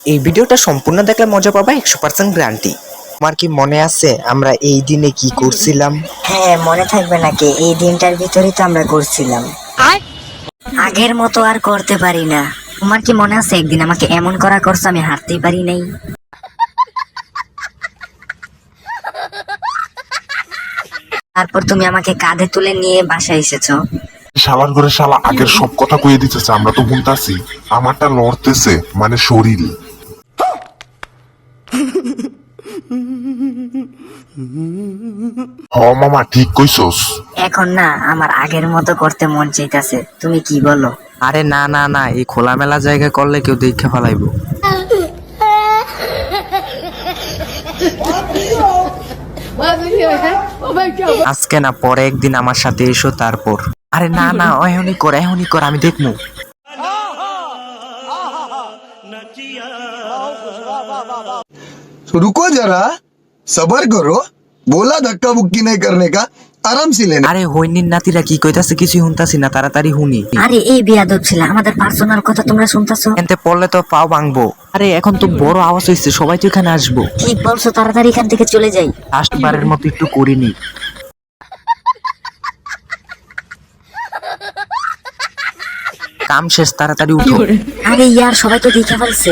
এই ভিডিওটা সম্পূর্ণ দেখলে মজা পাবা একশো পার্সেন্ট গ্যারান্টি আমার কি মনে আছে আমরা এই দিনে কি করছিলাম? হ্যাঁ মনে থাকবে নাকি? এই দিনটার ভিতরেই তো আমরা করছিলাম। আগের মতো আর করতে পারি না। তোমার কি মনে আছে একদিন আমাকে এমন করা করছ আমি হাঁটতেই পারি নাই? তারপর তুমি আমাকে কাঁধে তুলে নিয়ে বাসায় এসেছ। শালার করে শালা আগের সব কথা কয়ে দিতেছে আমরা তো শুনতাছি আমারটা লড়তেছে মানে শরীর। হ মামা ঠিক কইছস। এখন না আমার আগের মতো করতে মন চাইতেছে। তুমি কি বলো? আরে না না না এই খোলামেলা জায়গায় করলে কেউ দেখে ফেলাইবো। আজকে না পরে একদিন আমার সাথে এসো তারপর। আরে না না এখনই কর এখনই কর আমি দেখব। तो रुको जरा सबर करो बोला धक्का बुक्की नहीं करने का आराम से लेना আরে হইনির নাতিরা কি কইতাছে কিছু শুনতাছি না তাড়াতাড়ি হুনি আরে এই বিয়াদব ছিল আমাদের পার্সোনাল কথা তোমরা শুনতেছো এনতে পড়লে তো পাও ভাঙবো আরে এখন তো বড় আওয়াজ হয়েছে সবাই তো এখানে আসবো ঠিক বলছো তাড়াতাড়ি এখান থেকে চলে যাই লাস্ট বারের মতো একটু করিনি কাম শেষ তাড়াতাড়ি উঠো আরে ইয়ার সবাই তো দেখে ফেলছে